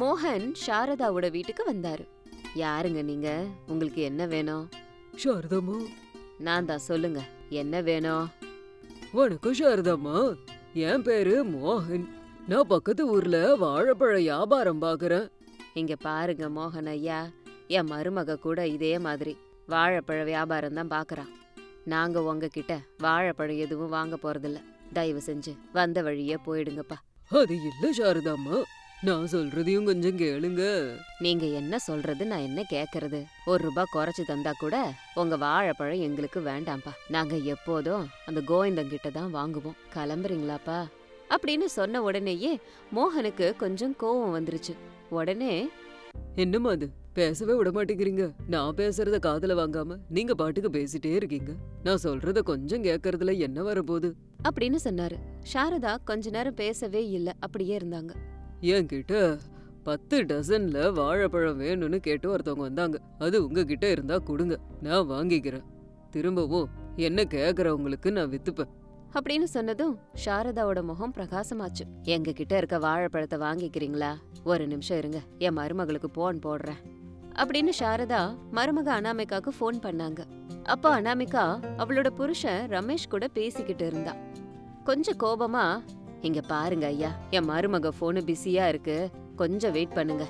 மோகன் சாரதாவோட வீட்டுக்கு வந்தாரு. யாருங்க நீங்க? உங்களுக்கு என்ன வேணும்? சாரதாம்மா நான் தான் சொல்லுங்க. என்ன வேணும்? வணக்கம் சாரதாம்மா என் பேரு மோகன். நான் பக்கத்து ஊர்ல வாழைப்பழ வியாபாரம் பாக்குறேன். இங்க பாருங்க மோகன் ஐயா. என் மருமக கூட இதே மாதிரி வாழைப்பழ வியாபாரம் தான் பாக்குறான் நாங்க உங்ககிட்ட வாழைப்பழம் எதுவும் வாங்க போறதில்ல. தயவு செஞ்சு வந்த வழியே போயிடுங்கப்பா. அது இல்ல சாரதாம்மா நான் சொல்றதையும் கொஞ்சம் கேளுங்க. நீங்க என்ன சொல்றது நான் என்ன கேக்குறது? ஒரு ரூபாய் குறைச்சு தந்தா கூட உங்க வாழைப்பழம் எங்களுக்கு வேண்டாம்ப்பா. நாங்க எப்போதும் அந்த கோவிந்தங்கிட்ட தான் வாங்குவோம். கிளம்புறீங்களாப்பா? அப்படின்னு சொன்ன உடனேயே மோகனுக்கு கொஞ்சம் கோவம் வந்துருச்சு. உடனே என்னம்மா அது? பேசவே விட மாட்டேங்கிறீங்க. நான் பேசுறத காதுல வாங்காம நீங்க பாட்டுக்கு பேசிட்டே இருக்கீங்க. நான் சொல்றத கொஞ்சம் கேக்கறதுல என்ன வரப்போகுது? அப்படின்னு சொன்னாரு. சாரதா கொஞ்ச நேரம் பேசவே இல்ல. அப்படியே இருந்தாங்க. என்கிட்ட பத்து டசன்ல வாழைப்பழம் வேணும்னு கேட்டு ஒருத்தவங்க வந்தாங்க. அது உங்ககிட்ட இருந்தா கொடுங்க. நான் வாங்கிக்கிறேன். திரும்பவும் என்ன கேக்குறவங்களுக்கு நான் வித்துப்பேன். அப்படின்னு சொன்னதும் சாரதாவோட முகம் பிரகாசமாச்சு. எங்க கிட்ட இருக்க வாழைப்பழத்தை வாங்கிக்கிறீங்களா? ஒரு நிமிஷம் இருங்க. என் மருமகளுக்கு போன் போடுறேன். அப்படின்னு சாரதா மருமக அனாமிகாக்கு ஃபோன் பண்ணாங்க. அப்ப அனாமிகா அவளோட புருஷன் ரமேஷ் கூட பேசிக்கிட்டு இருந்தா. கொஞ்சம் கோபமா இங்க பாருங்க ஐயா. என் மருமக போனு பிஸியா இருக்கு. கொஞ்சம் வெயிட் பண்ணுங்க.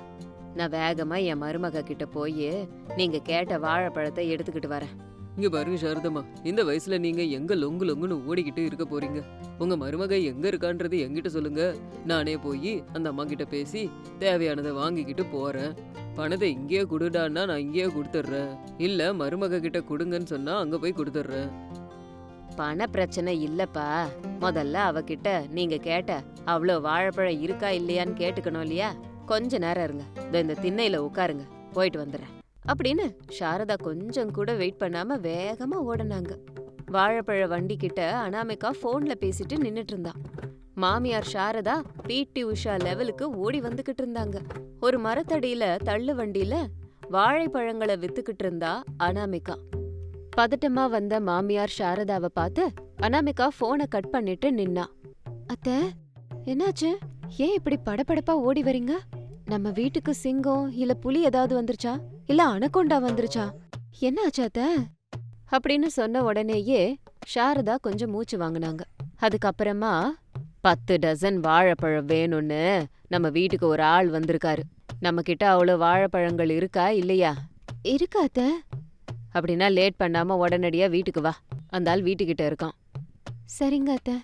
நான் வேகமா என் மருமக கிட்ட போய் நீங்க கேட்ட வாழைப்பழத்தை எடுத்துக்கிட்டு வரேன். இங்க பாருங்க சாரதம்மா. இந்த வயசுல நீங்க எங்க லொங்கு லொங்குன்னு ஓடிக்கிட்டு இருக்க போறீங்க? உங்க மருமக எங்க இருக்கான்றது என்கிட்ட சொல்லுங்க. நானே போய் அந்த அம்மா கிட்ட பேசி தேவையானதை வாங்கிக்கிட்டு போறேன். பணத்தை இங்கேயே கொடுடான்னா நான் இங்கேயே கொடுத்துட்றேன். இல்ல மருமக கிட்ட கொடுங்கன்னு சொன்னா அங்க போய் கொடுத்துட்றேன். பண பிரச்சனை இல்லப்பா. முதல்ல அவகிட்ட நீங்க கேட்ட அவ்வளோ வாழைப்பழம் இருக்கா இல்லையான்னு கேட்டுக்கணும் இல்லையா? கொஞ்ச நேரம் இருங்க. இந்த திண்ணையில உட்காருங்க. போயிட்டு வந்துடுறேன். அப்படின்னு சாரதா கொஞ்சம் கூட வெயிட் பண்ணாம வேகமா ஓடினாங்க. வாழைப்பழ வண்டி கிட்ட அனாமிகா போன்ல பேசிட்டு நின்னுட்டு இருந்தான் மாமியார் சாரதா பிடி உஷா லெவலுக்கு ஓடி வந்துகிட்டு இருந்தாங்க. ஒரு மரத்தடியில தள்ளு வண்டியில வாழைப்பழங்களை வித்துக்கிட்டு இருந்தா அனாமிகா. பதட்டமா வந்த மாமியார் சாரதாவை பார்த்து அனாமிகா போனை கட் பண்ணிட்டு நின்னா. அத்த என்னாச்சு? ஏன் இப்படி படபடப்பா ஓடி வரீங்க நம்ம வீட்டுக்கு சிங்கம் இல்ல புலி ஏதாவது வந்துருச்சா? இல்ல அனகொண்டா வந்துருச்சா? என்னாச்சு அத்த? அப்படின்னு சொன்ன உடனேயே சாரதா கொஞ்சம் மூச்சு வாங்குனாங்க. அதுக்கப்புறமா பத்து டசன் வாழைப்பழம் வேணும்னு நம்ம வீட்டுக்கு ஒரு ஆள் வந்திருக்காரு. நம்ம கிட்ட அவ்வளோ வாழைப்பழங்கள் இருக்கா இல்லையா? இருக்கா அத்த. அப்படின்னா லேட் பண்ணாம உடனடியா வீட்டுக்கு வா. அந்த ஆள் வீட்டுக்கிட்ட இருக்கான். சரிங்க அத்த.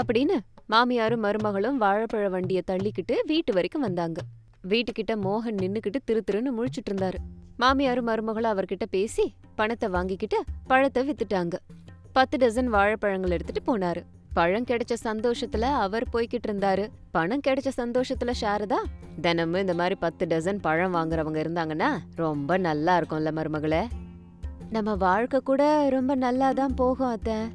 அப்படின்னு மாமியாரும் மருமகளும் வாழைப்பழ வண்டிய தள்ளிக்கிட்டு வீட்டு வரைக்கும் வந்தாங்க. வீட்டுக்கிட்ட மோகன் நின்னுக்கிட்டு திரு திருன்னு முழிச்சிட்டு இருந்தாரு. மாமியாரும் மருமகளும் அவர்கிட்ட பேசி பணத்தை வாங்கிக்கிட்டு பழத்தை வித்துட்டாங்க. பத்து டசன் வாழைப்பழங்கள் எடுத்துட்டு போனாரு. பழம் கிடைச்ச சந்தோஷத்துல அவர் போய்கிட்டு இருந்தாரு. பணம் கிடைச்ச சந்தோஷத்துல சாரதா தினமும் இந்த மாதிரி பத்து டசன் பழம் வாங்குறவங்க இருந்தாங்கன்னா ரொம்ப நல்லா இருக்கும்ல மருமகளே. நம்ம வாழ்க்கை கூட ரொம்ப நல்லா தான் போகும் அத்த.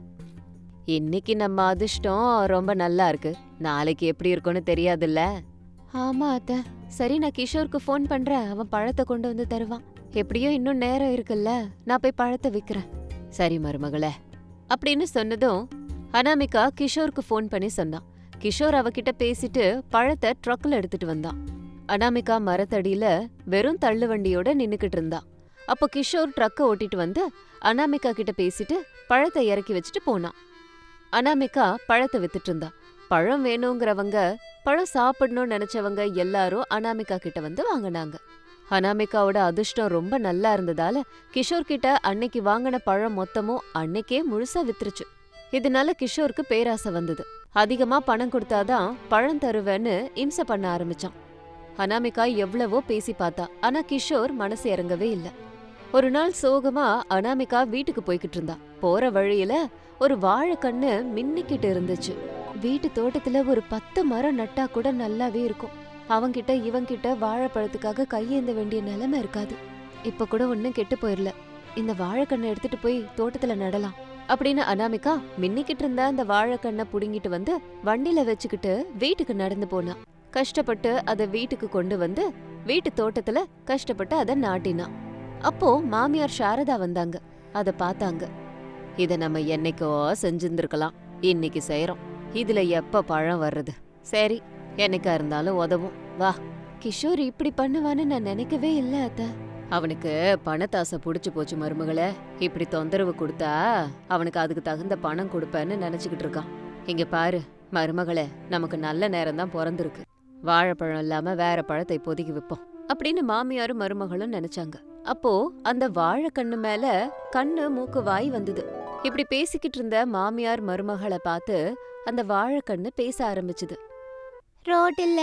இன்னைக்கு நம்ம அதிர்ஷ்டம் ரொம்ப நல்லா இருக்கு. நாளைக்கு எப்படி இருக்கும்னு தெரியாதுல்ல? ஆமா அத்த. சரி நான் கிஷோருக்கு ஃபோன் பண்றேன். அவன் பழத்தை கொண்டு வந்து தருவான். எப்படியோ இன்னும் நேரம் இருக்குல்ல? நான் போய் பழத்தை விக்கிறேன். சரி மருமகளே. அப்படின்னு சொன்னதும் அனாமிகா கிஷோருக்கு ஃபோன் பண்ணி சொன்னான். கிஷோர் அவகிட்ட பேசிட்டு பழத்தை ட்ரக்ல எடுத்துட்டு வந்தான். அனாமிகா மரத்தடியில வெறும் தள்ளு வண்டியோட நின்னுக்கிட்டு இருந்தா அப்போ கிஷோர் ட்ரக்க ஓட்டிட்டு வந்து அனாமிகா கிட்ட பேசிட்டு பழத்தை இறக்கி வச்சுட்டு போனான். அனாமிகா பழத்தை வித்துட்டு இருந்தா. பழம் வேணுங்கிறவங்க பழம் சாப்பிடணும்னு நினைச்சவங்க எல்லாரும் அனாமிகா கிட்ட வந்து வாங்கினாங்க. அனாமிகாவோட அதிர்ஷ்டம் ரொம்ப நல்லா இருந்ததால கிஷோர் கிட்ட அன்னைக்கு வாங்கின பழம் மொத்தமும் அன்னைக்கே முழுசா வித்துருச்சு. இதனால கிஷோருக்கு பேராசை வந்தது. அதிகமா பணம் கொடுத்தாதான் பழம் தருவேன்னு இம்சை பண்ண ஆரம்பிச்சான். அனாமிகா எவ்வளவோ பேசி பார்த்தா ஆனா கிஷோர் மனசு இறங்கவே இல்ல. ஒரு நாள் சோகமா அனாமிகா வீட்டுக்கு போய்கிட்டு இருந்தா. போற வழியில ஒரு வாழைக்கண்ணு மின்னிக்கிட்டு இருந்துச்சு. வீட்டு தோட்டத்துல ஒரு பத்து மரம் நட்டா கூட நல்லாவே இருக்கும். அவங்கிட்ட இவங்கிட்ட வாழைப்பழத்துக்காக கையேந்த வேண்டிய நிலைமை இருக்காது. இப்ப கூட ஒன்னும் கெட்டு போயிடல இந்த வாழைக்கண்ணை எடுத்துட்டு போய் தோட்டத்துல நடலாம். அப்படின்னு அனாமிகா மின்னிக்கிட்டு இருந்த அந்த வாழைக்கண்ணை புடுங்கிட்டு வந்து வண்டியில வச்சுக்கிட்டு வீட்டுக்கு நடந்து போனா. கஷ்டப்பட்டு அதை வீட்டுக்கு கொண்டு வந்து வீட்டு தோட்டத்துல கஷ்டப்பட்டு அதை நாட்டினா. அப்போ மாமியார் சாரதா வந்தாங்க. அத பார்த்தாங்க. இத நம்ம என்னைக்கோ செஞ்சிருந்திருக்கலாம். இன்னைக்கு செய்யறோம் இதுல எப்ப பழம் வர்றது? சரி என்னைக்கா இருந்தாலும் உதவும். வா. கிஷோர் இப்படி பண்ணுவான்னு நான் நினைக்கவே இல்ல அத்த. அவனுக்கு பணத்தாசை புடிச்சு போச்சு மருமகளே. இப்படி தொந்தரவு கொடுத்தா அவனுக்கு அதுக்கு தகுந்த பணம் கொடுப்பேன்னு நினைச்சுக்கிட்டு இருக்கான். இங்க பாரு மருமகளே நமக்கு நல்ல நேரம் தான் பிறந்திருக்கு. வாழைப்பழம் இல்லாம வேற பழத்தை இப்போதைக்கு விற்போம் அப்படின்னு மாமியாரும் மருமகளும் நினைச்சாங்க. அப்போ அந்த வாழைக்கண்ணு மேல கண்ணு மூக்கு வாய் வந்தது. இப்படி பேசிக்கிட்டு இருந்த மாமியார் மருமகளை பார்த்து அந்த வாழைக்கண்ணு பேச ஆரம்பிச்சுது. ரோட்டில்ல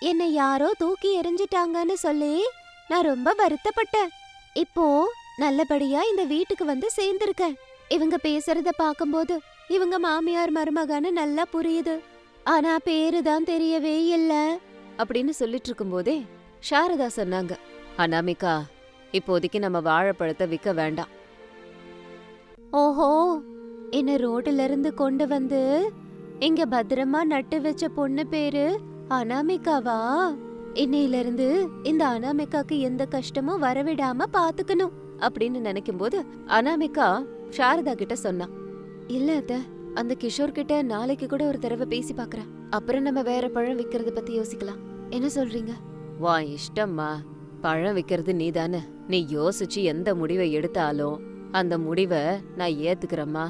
என்னை யாரோ தூக்கி எறிஞ்சிட்டாங்கன்னு சொல்லி நான் ரொம்ப வருத்தப்பட்டேன். இப்போ நல்லபடியா இந்த வீட்டுக்கு வந்து சேர்ந்திருக்கேன். இவங்க பேசுறத பாக்கும்போது இவங்க மாமியார் மருமகன்னு நல்லா புரியுது. ஆனா பேரு தான் தெரியவே இல்ல. அப்படின்னு சொல்லிட்டு இருக்கும்போதே சாரதா சொன்னாங்க அனாமிகா இப்போதைக்கு நம்ம வாழைப்பழத்தை விற்க வேண்டாம். ஓஹோ என்ன ரோட்ல இருந்து கொண்டு வந்து இங்க பத்திரமா நட்டு வச்ச பொண்ணு பேரு அனாமிகாவா? இன்னையில இருந்து இந்த அனாமிகாக்கு எந்த கஷ்டமும் வரவிடாம பாத்துக்கணும் அப்படின்னு நினைக்கும் போது அனாமிகா சாரதா கிட்ட சொன்னா இல்ல அத்த அந்த கிஷோர் கிட்ட நாளைக்கு கூட ஒரு தடவை பேசி பாக்குறேன். அப்புறம் நம்ம வேற பழம் விக்கிறத பத்தி யோசிக்கலாம். என்ன சொல்றீங்க? வா இஷ்டம்மா. பழம் விக்கிறது நீதானே? நீ யோசிச்சு எந்த முடிவை எடுத்தாலும் அந்த முடிவை நான் ஏத்துக்கிறேம்மா.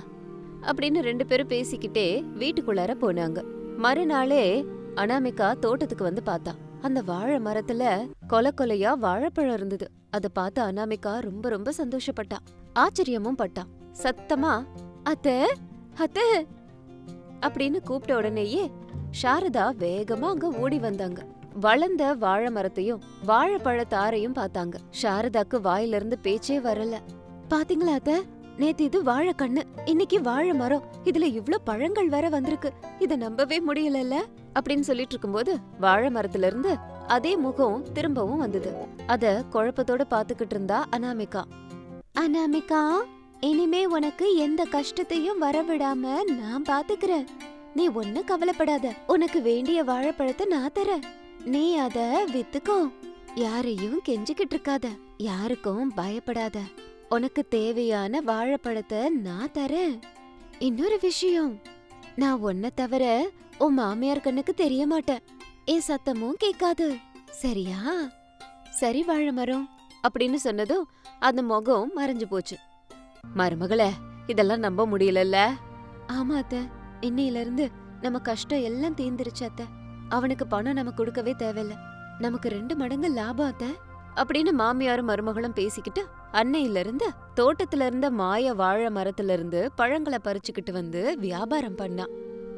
அப்படின்னு ரெண்டு பேரும் பேசிக்கிட்டே வீட்டுக்குள்ளார போனாங்க. மறுநாளே அனாமிகா தோட்டத்துக்கு வந்து பார்த்தா. அந்த வாழை மரத்துல கொல கொலையா வாழைப்பழம் இருந்தது. அத பார்த்து அனாமிகா ரொம்ப ரொம்ப சந்தோஷப்பட்டா. ஆச்சரியமும் பட்டா. சத்தமா அத்த அத்த அப்படின்னு கூப்பிட்ட உடனேயே சாரதா வேகமா அங்க ஓடி வந்தாங்க. வளர்ந்த வாழை மரத்தையும் வாழைப்பழ தாரையும் பார்த்தாங்க. சாரதாக்கு வாயிலிருந்து பேச்சே வரல. பாத்தீங்களா அத்த? நேத்து இது வாழை கண்ணு இன்னைக்கு வாழை மரம் இதுல இவ்ளோ பழங்கள் வேற வந்திருக்கு. இத நம்பவே முடியலல்ல? அப்படின்னு சொல்லிட்டு இருக்கும்போது வாழை மரத்துல இருந்து அதே முகம் திரும்பவும் வந்தது. அத குழப்பத்தோட பாத்துக்கிட்டு இருந்தா அனாமிகா. அனாமிகா இனிமே உனக்கு எந்த கஷ்டத்தையும் வரவிடாம நான் பாத்துக்கிறேன். நீ ஒண்ணு கவலைப்படாத. உனக்கு வேண்டிய வாழைப்பழத்தை நான் தரேன். நீ அத வித்துக்கோ. யாரையும் கெஞ்சிக்கிட்டு இருக்காத யாருக்கும் பயப்படாத. உனக்கு தேவையான வாழைப்பழத்தை நான் தரேன். இன்னொரு விஷயம். நான் உன்னை தவிர உன் மாமியார் கண்ணுக்கு தெரிய மாட்டேன் என் சத்தமும் கேட்காது. சரியா? சரி வாழை மரம். அப்படின்னு சொன்னதும் அந்த முகம் மறைஞ்சு போச்சு. மருமகளே இதெல்லாம் நம்ப முடியலல்ல? ஆமா அத்த. இன்னையில இருந்து நம்ம கஷ்டம் எல்லாம் தீர்ந்துருச்சு அத்த. அவனுக்கு பணம் நம்ம கொடுக்கவே தேவையில்ல. நமக்கு ரெண்டு மடங்கு லாபம் அத்த. அப்படின்னு மாமியாரும் மருமகளும் பேசிக்கிட்டு அன்னையில இருந்து தோட்டத்துல இருந்த மாய வாழை மரத்துல இருந்து பழங்களை பறிச்சுக்கிட்டு வந்து வியாபாரம் பண்ணா.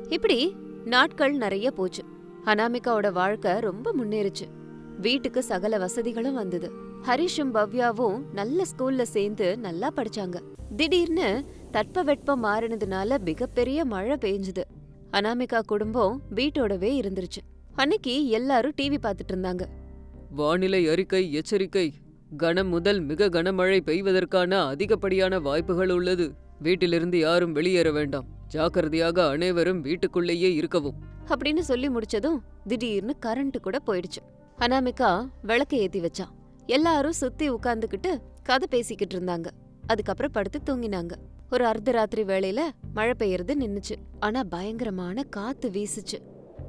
இப்படி நாட்கள் நிறைய போச்சு. அனாமிகாவோட வாழ்க்கை ரொம்ப முன்னேறுச்சு. வீட்டுக்கு சகல வசதிகளும் வந்தது. ஹரிஷும் பவ்யாவும் நல்ல ஸ்கூல்ல சேர்ந்து நல்லா படிச்சாங்க. திடீர்னு தட்பவெட்பம் மாறினதுனால மிகப்பெரிய மழை பெய்ஞ்சுது. அனாமிகா குடும்பம் வீட்டோடவே இருந்துருச்சு. அன்னைக்கு எல்லாரும் டிவி பார்த்துட்டு இருந்தாங்க. வானிலை அறிக்கை எச்சரிக்கை. கனம் முதல் மிக கனமழை பெய்வதற்கான அதிகப்படியான வாய்ப்புகள் உள்ளது. வீட்டிலிருந்து யாரும் வெளியேற வேண்டாம். ஜாக்கிரதையாக அனைவரும் வீட்டுக்குள்ளேயே இருக்கவும். அப்படின்னு சொல்லி முடிச்சதும் திடீர்னு கரண்ட் கூட போயிடுச்சு. அனாமிகா விளக்க ஏத்தி வச்சா. எல்லாரும் சுத்தி உட்கார்ந்துகிட்டு கதை பேசிக்கிட்டு இருந்தாங்க. அதுக்கப்புறம் படுத்து தூங்கினாங்க. ஒரு அர்த்தராத்திரி வேளையில மழை பெய்யறது நின்னுச்சு. ஆனா பயங்கரமான காத்து வீசுச்சு.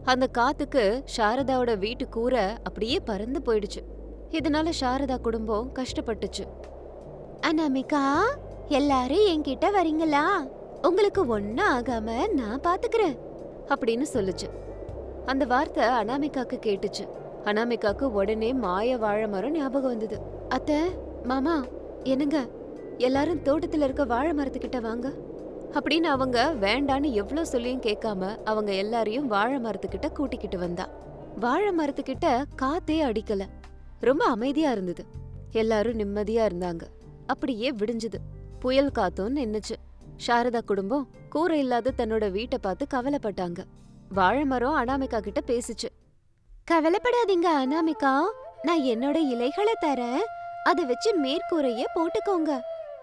அந்த காத்துக்கு சாரதாவோட வீட்டு கூரை அப்படியே பறந்து போயிடுச்சு. இதனால சாரதா குடும்பம் கஷ்டப்பட்டுச்சு. அனாமிகா எல்லாரும் என்கிட்ட வரீங்களா? உங்களுக்கு ஒன்னும் ஆகாம நான் பாத்துக்கிறேன் அப்படின்னு சொல்லுச்சு. அந்த வார்த்தை அனாமிகாக்கு கேட்டுச்சு. அனாமிகாக்கு உடனே மாய வாழை மரம் ஞாபகம் வந்தது. அத்த மாமா என்னங்க? எல்லாரும் தோட்டத்துல இருக்க வாழை மரத்துக்கிட்ட வாங்க. அப்படின்னு அவங்க வேண்டான்னு எவ்ளோ சொல்லியும் கேட்காம அவங்க எல்லாரையும் வாழை மரத்துக்கிட்ட கூட்டிக்கிட்டு வந்தா. வாழை மரத்துக்கிட்ட காத்தே அடிக்கல. ரொம்ப அமைதியா இருந்தது. எல்லாரும் நிம்மதியா இருந்தாங்க. அப்படியே விடிஞ்சுது. புயல் காத்தும் நின்னுச்சு. சாரதா குடும்பம் கூரை இல்லாத தன்னோட வீட்டை பார்த்து கவலைப்பட்டாங்க. வாழை மரம் அனாமிகா கிட்ட பேசுச்சு. கவலைப்படாதீங்க அனாமிகா. நான் என்னோட இலைகளை தரேன். அதை வச்சு மேற்கூரையே போட்டுக்கோங்க.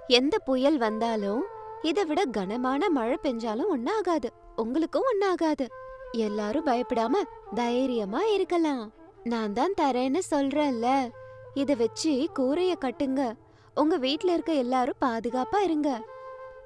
எந்த புயல் வந்தாலும் இதை விட கனமான மழை பெஞ்சாலும் ஒன்னாகாது உங்களுக்கும் ஒன்னாகாது எல்லாரும் பயப்படாம தைரியமா இருக்கலாம். நான் தான் தரேன்னு சொல்றேன்ல. இத வச்சு கூரைய கட்டுங்க. உங்க வீட்ல இருக்க எல்லாரும் பாதுகாப்பா இருங்க.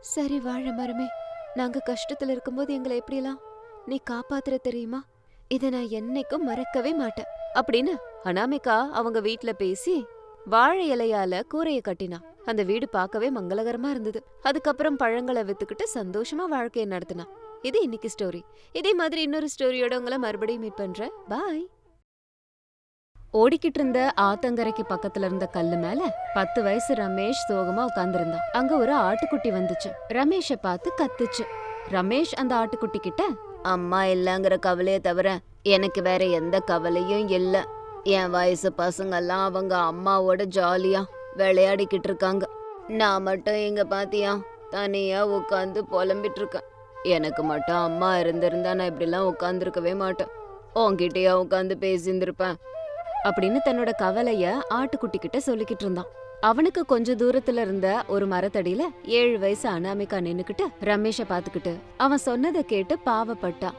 சரி வாழ மரமே. நாங்க கஷ்டத்துல இருக்கும்போது எங்களை எப்படிலாம் நீ காப்பாத்துற தெரியுமா? இத நான் என்னைக்கும் மறக்கவே மாட்டேன். அப்படின்னு அனாமிகா அவங்க வீட்ல பேசி வாழை இலையால கூரையை கட்டினா அந்த வீடு பார்க்கவே மங்களகரமா இருந்தது. அதுக்கப்புறம் பழங்களை வித்துக்கிட்டு சந்தோஷமா வாழ்க்கையை நடத்தினா இது இன்னைக்கு ஸ்டோரி இதே மாதிரி இன்னொரு ஸ்டோரியோட உங்களை மறுபடியும் மீட் பண்றேன். பாய் ஓடிக்கிட்டு இருந்த ஆத்தங்கரைக்கு பக்கத்துல இருந்த கல்லு மேல பத்து வயசு ரமேஷ் சோகமா உட்காந்துருந்தான் அங்க ஒரு ஆட்டுக்குட்டி வந்துச்சு. ரமேஷ பார்த்து கத்துச்சு. ரமேஷ் அந்த ஆட்டுக்குட்டி கிட்ட அம்மா இல்லங்கிற கவலையை தவிர எனக்கு வேற எந்த கவலையும் இல்லை. என் வயசு பசங்கெல்லாம் அவங்க அம்மாவோட ஜாலியா விளையாடிக்கிட்டு இருக்காங்க நான் மட்டும் இங்க பாத்தியா தனியா உட்காந்து புலம்பிட்டு இருக்கேன் எனக்கு மட்டும் அம்மா இருந்திருந்தா நான் இப்படிலாம் உட்காந்துருக்கவே மாட்டேன். உன்கிட்டயா உட்காந்து பேசியிருந்திருப்பேன். அப்படின்னு தன்னோட கவலைய ஆட்டுக்குட்டி கிட்ட சொல்லிக்கிட்டு இருந்தான். அவனுக்கு கொஞ்ச தூரத்துல இருந்த ஒரு மரத்தடியில ஏழு வயசு அனாமிகா நின்னுக்கிட்டு ரமேஷ பாத்துக்கிட்டு அவன் சொன்னதை கேட்டு பாவப்பட்டான்.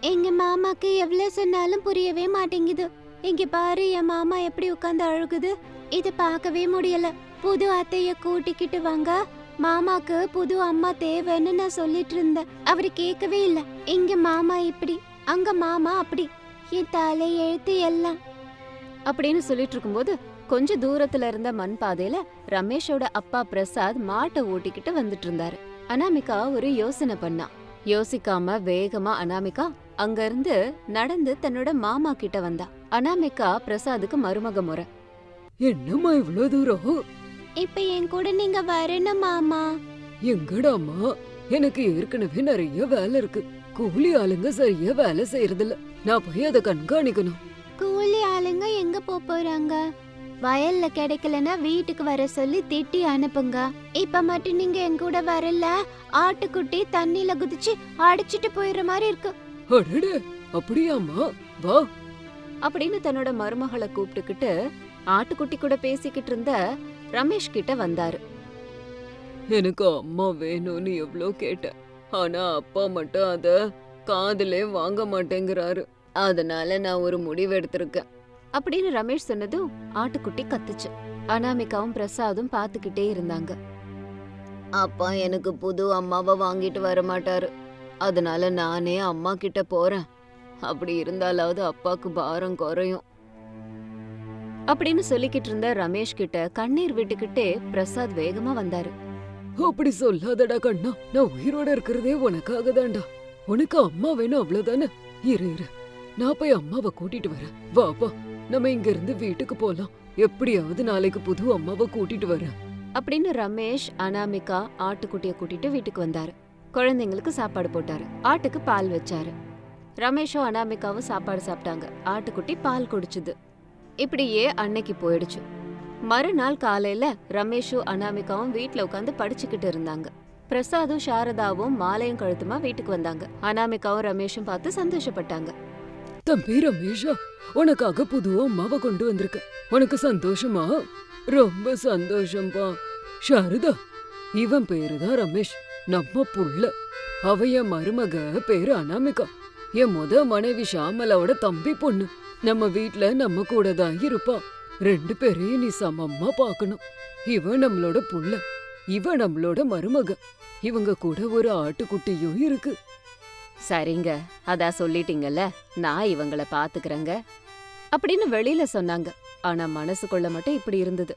எங்க மாமாக்கு எவ்வளவு சொன்னாலும் புரியவே மாட்டேங்குது. இங்க பாரு என் மாமா எப்படி உட்காந்து அழுகுது. இது பார்க்கவே முடியல. புது அத்தைய கூட்டிக்கிட்டு வாங்க. மாமாக்கு புது அம்மா தேவைன்னு நான் சொல்லிட்டு இருந்தேன். அவரு கேட்கவே இல்ல. இங்க மாமா இப்படி அங்க மாமா அப்படி என் தலை எழுத்து எல்லாம். அப்படின்னு சொல்லிட்டு இருக்கும்போது கொஞ்ச தூரத்துல இருந்த மண் பாதையில ரமேஷோட அப்பா பிரசாத் மாட்டை ஓட்டிக்கிட்டு வந்துட்டு இருந்தாரு. அனாமிகா ஒரு யோசனை பண்ணா. யோசிக்காம வேகமா அனாமிகா அங்க இருந்து நடந்து தன்னோட மாமா கிட்ட வந்தா. அனாமிகா பிரசாத்துக்கு மருமக முறை. என்னம்மா இவ்ளோ தூரம்? இப்ப என் கூட நீங்க வரணும் மாமா. எங்கடாம்மா? எனக்கு ஏற்கனவே நிறைய வேலை இருக்கு. கூலி ஆளுங்க சரியா வேலை செய்யறதில்ல. நான் போய் அதை கண்காணிக்கணும். கூலி ஆளுங்க எங்க போறாங்க? வயல்ல கிடைக்கலனா வீட்டுக்கு வர சொல்லி திட்டி அனுப்புங்க. இப்ப மட்டும் நீங்க என் கூட வரல? ஆட்டுக்குட்டி தண்ணில குதிச்சு அடிச்சிட்டு போயிடுற மாதிரி இருக்கு. அடடே அப்படியாம்மா? வா. அப்படின்னு தன்னோட மருமகளை கூப்பிட்டுக்கிட்டு ஆட்டுக்குட்டி கூட பேசிக்கிட்டு இருந்த ரமேஷ் கிட்ட வந்தாரு. எனக்கு அம்மா வேணும்னு எவ்ளோ கேட்டேன். ஆனா அப்பா மட்டும் அத காதுலே வாங்க மாட்டேங்கிறாரு. அதனால நான் ஒரு முடிவு எடுத்திருக்கேன். அப்படின்னு ரமேஷ் சொன்னதும் ஆட்டுக்குட்டி கத்துச்சு. அனாமிகாவும் பிரசாதும் பாத்துக்கிட்டே இருந்தாங்க. அப்பா எனக்கு புது அம்மாவை வாங்கிட்டு வர மாட்டாரு. அதனால நானே அம்மா கிட்ட போறேன். அப்படி இருந்தாலாவது அப்பாக்கு பாரம் குறையும். அப்படின்னு சொல்லிக்கிட்டு இருந்த ரமேஷ் கிட்ட கண்ணீர் விட்டுக்கிட்டே பிரசாத் வேகமா வந்தாரு. அப்படி சொல்லாதடா கண்ணா. நான் உயிரோட இருக்கிறதே உனக்காக தான்டா உனக்கு அம்மா வேணும் அவ்வளவுதானே? இரு இரு. நான் போய் அம்மாவை கூட்டிட்டு வரேன். வாப்பா நம்ம இங்க இருந்து வீட்டுக்கு போலாம். எப்படியாவது நாளைக்கு புது அம்மாவை கூட்டிட்டு வரேன். அப்படின்னு ரமேஷ் அனாமிகா ஆட்டுக்குட்டிய கூட்டிட்டு வீட்டுக்கு வந்தாரு. குழந்தைங்களுக்கு சாப்பாடு போட்டாரு. ஆட்டுக்கு பால் வச்சாரு. ரமேஷும் அனாமிகாவும் சாப்பாடு சாப்பிட்டாங்க. ஆட்டுக்குட்டி பால் குடிச்சுது. இப்படியே அன்னைக்கு போயிடுச்சு. மறுநாள் காலையில ரமேஷும் அனாமிகாவும் வீட்ல உட்காந்து படிச்சுக்கிட்டு இருந்தாங்க. பிரசாதும் சாரதாவும் மாலையும் கழுத்துமா வீட்டுக்கு வந்தாங்க. அனாமிகாவும் ரமேஷும் பார்த்து சந்தோஷப்பட்டாங்க. தம்பி ரமேஷா. உனக்காக புது அம்மாவை கொண்டு வந்திருக்க உனக்கு சந்தோஷமா? ரொம்ப சந்தோஷம்பா. சாரதா இவன் பேருதான் ரமேஷ். நம்ம புள்ள. அவ என் மருமக பேரு அனாமிகா. என் முத மனைவி ஷாமலாவோட தம்பி பொண்ணு. நம்ம வீட்ல நம்ம கூட தான் இருப்பா. ரெண்டு பேரையும் நீ சமமா பார்க்கணும் இவன் நம்மளோட புள்ள. இவன் நம்மளோட மருமக. இவங்க கூட ஒரு ஆட்டுக்குட்டியும் இருக்கு. சரிங்க அதான் சொல்லிட்டீங்கல்ல நான் இவங்கள பாத்துக்கிறேங்க. அப்படின்னு வெளியில சொன்னாங்க. ஆனா மனசுக்குள்ள மட்டும் இப்படி இருந்தது.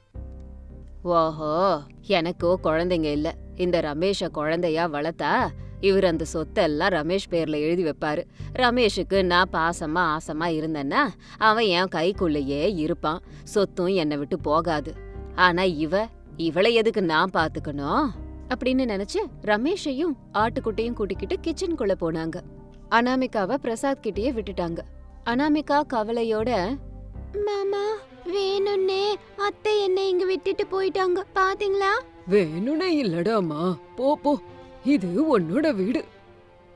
ஓஹோ எனக்கோ குழந்தைங்க இல்ல. இந்த ரமேஷ குழந்தையா வளர்த்தா இவர் அந்த சொத்தெல்லாம் ரமேஷ் பேர்ல எழுதி வைப்பாரு. ரமேஷுக்கு நான் பாசமா ஆசமா இருந்தேன்னா அவன் என் கைக்குள்ளேயே இருப்பான். சொத்தும் என்னை விட்டு போகாது. ஆனா இவ இவளை எதுக்கு நான் பாத்துக்கணும்? அப்படின்னு நினைச்சு ரமேஷையும் ஆட்டுக்குட்டியும் கூட்டிக்கிட்டு கிச்சனுக்குள்ள போனாங்க. அனாமிகாவை பிரசாத் கிட்டயே விட்டுட்டாங்க. அனாமிகா கவலையோட மாமா வேணும்னே அத்தை என்ன இங்க விட்டுட்டு போயிட்டாங்க பாத்தீங்களா? வேணும்னே இல்லடாமா போ போ. இது உன்னோட வீடு.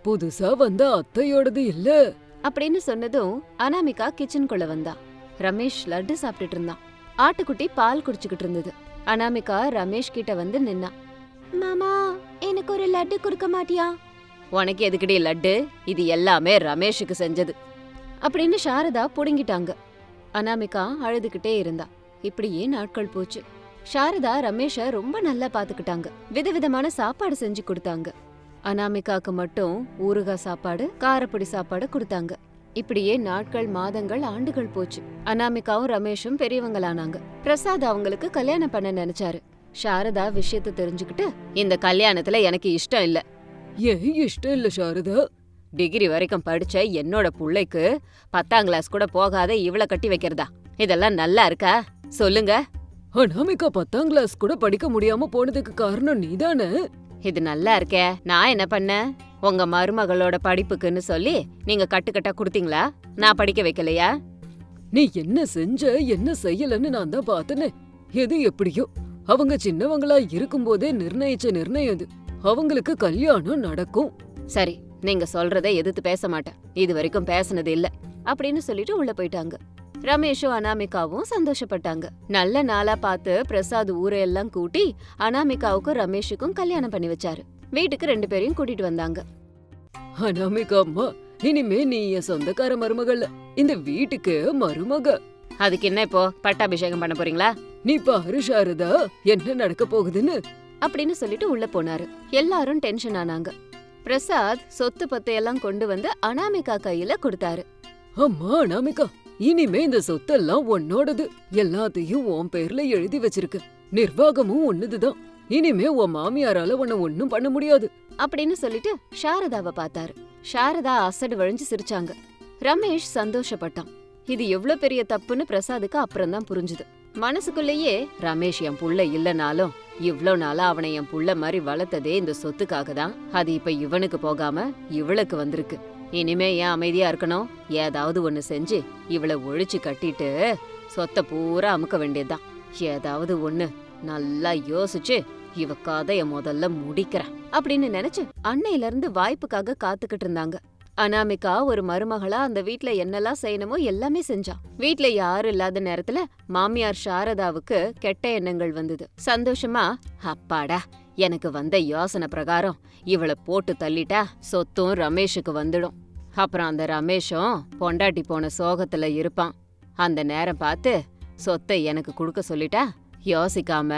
புதுசா வந்த அத்தையோடது இல்ல. அப்படின்னு சொன்னதும் அனாமிகா கிச்சனுக்குள்ள வந்தா. ரமேஷ் லட்டு சாப்பிட்டுட்டு இருந்தான். ஆட்டுக்குட்டி பால் குடிச்சுக்கிட்டு இருந்தது. அனாமிகா ரமேஷ் கிட்ட வந்து நின்னா. மாமா எனக்கு ஒரு லட்டு கொடுக்க மாட்டியா? உனக்கு எதுக்குடி லட்டு? இது எல்லாமே ரமேஷுக்கு செஞ்சது. அப்படின்னு சாரதா புடுங்கிட்டாங்க. அனாமிகா அழுதுகிட்டே இருந்தா. இப்படியே நாட்கள் போச்சு. சாரதா ரமேஷ ரொம்ப நல்லா பாத்துக்கிட்டாங்க. விதவிதமான சாப்பாடு செஞ்சு கொடுத்தாங்க. அனாமிகாக்கு மட்டும் ஊறுகாய் சாப்பாடு காரப்பொடி சாப்பாடு கொடுத்தாங்க. இப்படியே நாட்கள் மாதங்கள் ஆண்டுகள் போச்சு. அனாமிகாவும் ரமேஷும் பெரியவங்களானாங்க. பிரசாத் அவங்களுக்கு கல்யாணம் பண்ண நினைச்சாரு. சாரதா விஷயத்த தெரிஞ்சுக்கிட்டு இந்த கல்யாணத்துல எனக்கு இஷ்டம் இல்ல. ஏன் இஷ்டம் இல்ல சாரதா? டிகிரி வரைக்கும் படிச்ச என்னோட புள்ளைக்கு பத்தாம் கிளாஸ் கூட போகாத இவள கட்டி வைக்கிறதா? இதெல்லாம் நல்லா இருக்கா? சொல்லுங்க. அனாமிகா பத்தாம் கிளாஸ் கூட படிக்க முடியாம போனதுக்கு காரணம் நீதானே? இது நல்லா இருக்கே. நான் என்ன பண்ணேன் உங்க மருமகளோட படிப்புக்குன்னு சொல்லி நீங்க கட்டுக்கட்டா கொடுத்தீங்களா? நான் படிக்க வைக்கலையா? நீ என்ன செஞ்ச என்ன செய்யலன்னு நான் தான் பார்த்தனே. எது எப்படியோ? அவங்க சின்னவங்களா இருக்கும்போதே நிர்ணயிச்ச நிர்ணயம் அது அவங்களுக்கு கல்யாணம் நடக்கும். சரி நீங்க சொல்றதை எதிர்த்து பேச மாட்டேன். இது வரைக்கும் பேசுனது இல்ல. அப்படின்னு சொல்லிட்டு உள்ள போயிட்டாங்க. ரமேஷும் அனாமிகாவும் சந்தோஷப்பட்டாங்க. நல்ல நாளா பார்த்து பிரசாத் ஊரையெல்லாம் கூட்டி அனாமிகாவுக்கும் ரமேஷுக்கும் கல்யாணம் பண்ணி வச்சாரு. வீட்டுக்கு ரெண்டு பேரையும் கூட்டிட்டு வந்தாங்க. அனாமிகா அம்மா இனிமே நீ என் சொந்தக்கார மருமகள். இந்த வீட்டுக்கு மருமக. அதுக்கு என்ன இப்போ? பட்டாபிஷேகம் பண்ண போறீங்களா? நீ பாரு சாரதா. என்ன நடக்க போகுதுன்னு? அப்படின்னு சொல்லிட்டு உள்ள போனாரு. எல்லாரும் டென்ஷன் ஆனாங்க. பிரசாத் சொத்து பத்தையெல்லாம் கொண்டு வந்து அனாமிகா கையில கொடுத்தாரு. அம்மா அனாமிகா இனிமே இந்த சொத்தெல்லாம் உன்னோடது. எல்லாத்தையும் உன் பேர்ல எழுதி வச்சிருக்க. நிர்வாகமும் உன்னதுதான். இனிமே உன் மாமியாரால உன்னை ஒண்ணும் பண்ண முடியாது. அப்படின்னு சொல்லிட்டு சாரதாவை பார்த்தாரு. சாரதா அசடு வழிஞ்சு சிரிச்சாங்க. ரமேஷ் சந்தோஷப்பட்டான். இது எவ்ளோ பெரிய தப்புன்னு பிரசாதுக்கு அப்புறம் தான் புரிஞ்சுது. மனசுக்குள்ளேயே ரமேஷ் என் புள்ள இல்லனாலும் இவ்ளோ நாளா அவனை என் புள்ள மாதிரி வளர்த்ததே இந்த சொத்துக்காக தான் அது இப்ப இவனுக்கு போகாம இவளுக்கு வந்திருக்கு. இனிமே ஏன் அமைதியா இருக்கணும்? ஏதாவது ஒண்ணு செஞ்சு இவளை ஒழிச்சு கட்டிட்டு சொத்தை பூரா அமுக்க வேண்டியதுதான். ஏதாவது ஒண்ணு நல்லா யோசிச்சு இவ கதைய முதல்ல முடிக்கிறேன். அப்படின்னு நினைச்சு அன்னையில இருந்து வாய்ப்புக்காக காத்துக்கிட்டு இருந்தாங்க. அனாமிகா ஒரு மருமகளா அந்த வீட்ல என்னெல்லாம் செய்யணுமோ எல்லாமே செஞ்சா. வீட்ல யாரும் இல்லாத நேரத்துல மாமியார் சாரதாவுக்கு கெட்ட எண்ணங்கள் வந்தது. சந்தோஷமா அப்பாடா எனக்கு வந்த யோசனை பிரகாரம் இவளை போட்டு தள்ளிட்டா சொத்தும் ரமேஷுக்கு வந்துடும். அப்புறம் அந்த ரமேஷும் பொண்டாட்டி போன சோகத்துல இருப்பான். அந்த நேரம் பார்த்து சொத்தை எனக்கு கொடுக்க சொல்லிட்டா யோசிக்காம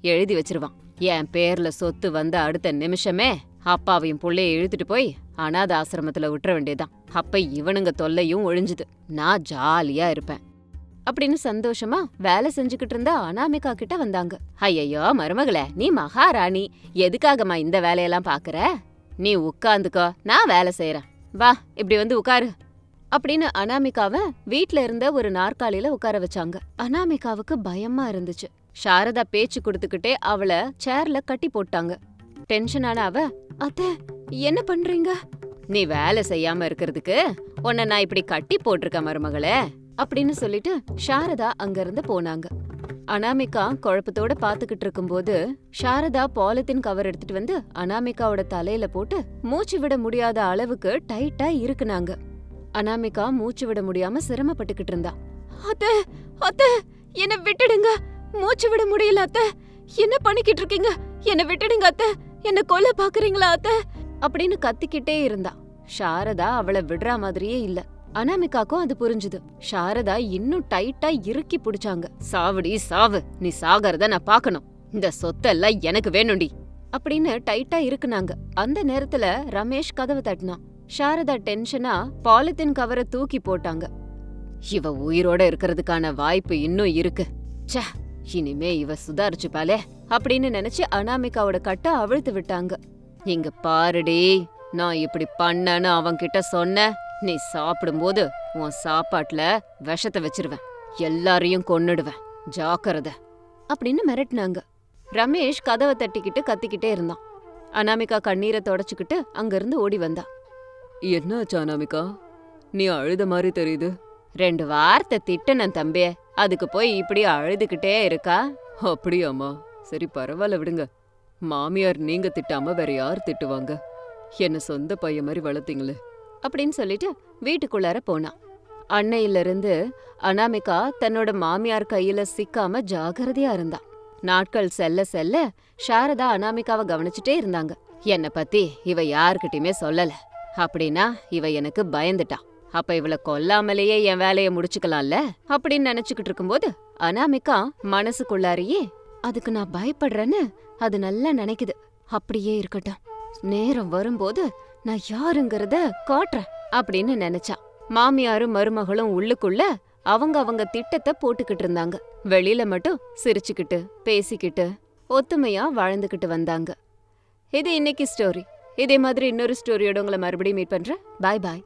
எழுதி வச்சிருவான். என் பேர்ல சொத்து வந்த அடுத்த நிமிஷமே அப்பாவையும் புள்ளைய இழுத்துட்டு போய் அனாத ஆசிரமத்தில் விட்டுற வேண்டியதுதான். அப்ப இவனுங்க தொல்லையும் ஒழிஞ்சுது. நான் ஜாலியா இருப்பேன். அப்படின்னு சந்தோஷமா வேலை செஞ்சுக்கிட்டு இருந்த அனாமிகா கிட்ட வந்தாங்க. ஐயையோ மருமகளே நீ மகாராணி. எதுக்காகம்மா இந்த வேலையெல்லாம் பாக்குற? நீ உட்காந்துக்கோ நான் வேலை செய்யறேன் வா இப்படி வந்து உட்காரு. அப்படின்னு அனாமிகாவ வீட்ல இருந்த ஒரு நாற்காலியில உட்கார வச்சாங்க. அனாமிகாவுக்கு பயமா இருந்துச்சு. சாரதா பேச்சு கொடுத்துக்கிட்டே அவள சேர்ல கட்டி போட்டாங்க. டென்ஷனான அவ அத்த என்ன பண்றீங்க? நீ வேலை செய்யாம இருக்கிறதுக்கு உன்னை நான் இப்படி கட்டி போட்டிருக்க மருமகளே. அப்படின்னு சொல்லிட்டு சாரதா அங்கிருந்து போனாங்க. அனாமிகா குழப்பத்தோட பாத்துக்கிட்டு இருக்கும்போது சாரதா பாலித்தீன் கவர் எடுத்துட்டு வந்து அனாமிகாவோட தலையில போட்டு மூச்சு விட முடியாத அளவுக்கு டைட்டா இருக்குனாங்க அனாமிகா மூச்சு விட முடியாம சிரமப்பட்டுக்கிட்டு இருந்தா. அத்த அத்த என்ன விட்டுடுங்க. மூச்சு விட முடியல அத்த. என்ன பண்ணிக்கிட்டு இருக்கீங்க? என்ன விட்டுடுங்க அத்த. என்ன கொல்ல பாக்குறீங்களா அத்த? அப்படின்னு கத்திக்கிட்டே இருந்தா. சாரதா அவளை விடுற மாதிரியே இல்ல. அனாமிகாக்கும் அது புரிஞ்சுது. சாரதா இன்னும் டைட்டா இறுக்கி பிடிச்சாங்க. சாவடி சாவு. நீ சாகறத நான் பாக்கணும். இந்த சொத்தெல்லாம் எனக்கு வேணும்டி. அப்படின்னு டைட்டா இருக்குனாங்க அந்த நேரத்துல ரமேஷ் கதவை தட்டினான். சாரதா டென்ஷனா பாலித்தீன் கவரை தூக்கி போட்டாங்க. இவ உயிரோட இருக்கிறதுக்கான வாய்ப்பு இன்னும் இருக்கு. ச்சே இனிமே இவ சுதாரிச்சுப்பாளே அப்படின்னு நினைச்சு அனாமிகாவோட கட்ட அவிழ்த்து விட்டாங்க. இங்க பாருடி நான் இப்படி பண்ணேன்னு அவன்கிட்ட சொன்ன நீ சாப்பிடும்போது உன் சாப்பாட்டுல விஷத்தை வச்சிருவேன். எல்லாரையும் கொன்னுடுவேன். ஜாக்கிரதை. அப்படின்னு மிரட்டினாங்க. ரமேஷ் கதவை தட்டிக்கிட்டு கத்திக்கிட்டே இருந்தான். அனாமிகா கண்ணீரை தொடச்சுக்கிட்டு அங்கிருந்து ஓடி வந்தா. என்னாச்சு அனாமிகா? நீ அழுத மாதிரி தெரியுது. ரெண்டு வார்த்தை திட்டுனேன் தம்பி. அதுக்கு போய் இப்படி அழுதுகிட்டே இருக்கா? அப்படியாம்மா. சரி பரவாயில்ல விடுங்க. மாமியார் நீங்க திட்டாம வேற யார் திட்டுவாங்க? என்ன சொந்த பையன் மாதிரி வளர்த்தீங்களே. அப்படின்னு சொல்லிட்டு வீட்டுக்குள்ளார போனான் அன்னையிலிருந்து அனாமிகா தன்னோட மாமியார் கையில சிக்காம ஜாகிரதையா இருந்தா. நாட்கள் செல்ல செல்ல சாரதா அனாமிகாவை கவனிச்சுட்டே இருந்தாங்க. என்ன பத்தி இவ யார்கிட்டயுமே சொல்லல. அப்படின்னா இவ எனக்கு பயந்துட்டான் அப்ப இவள கொல்லாமலேயே என் வேலையை முடிச்சுக்கலாம்ல? அப்படின்னு நினைச்சுக்கிட்டு இருக்கும்போது அனாமிகா மனசுக்குள்ளாரையே அதுக்கு நான் பயப்படுறேன்னு அது நல்லா நினைக்குது. அப்படியே இருக்கட்டும். நேரம் வரும்போது நான் யாருங்கிறத காட்டுறேன் அப்படின்னு நினைச்சா. மாமியாரும் மருமகளும் உள்ளுக்குள்ள அவங்க அவங்க திட்டத்தை போட்டுக்கிட்டு இருந்தாங்க. வெளியில மட்டும் சிரிச்சுக்கிட்டு பேசிக்கிட்டு ஒத்துமையா வாழ்ந்துகிட்டு வந்தாங்க. இது இன்னைக்கு ஸ்டோரி இதே மாதிரி இன்னொரு ஸ்டோரியோட உங்களை மறுபடியும் மீட் பண்றேன். பாய் பாய்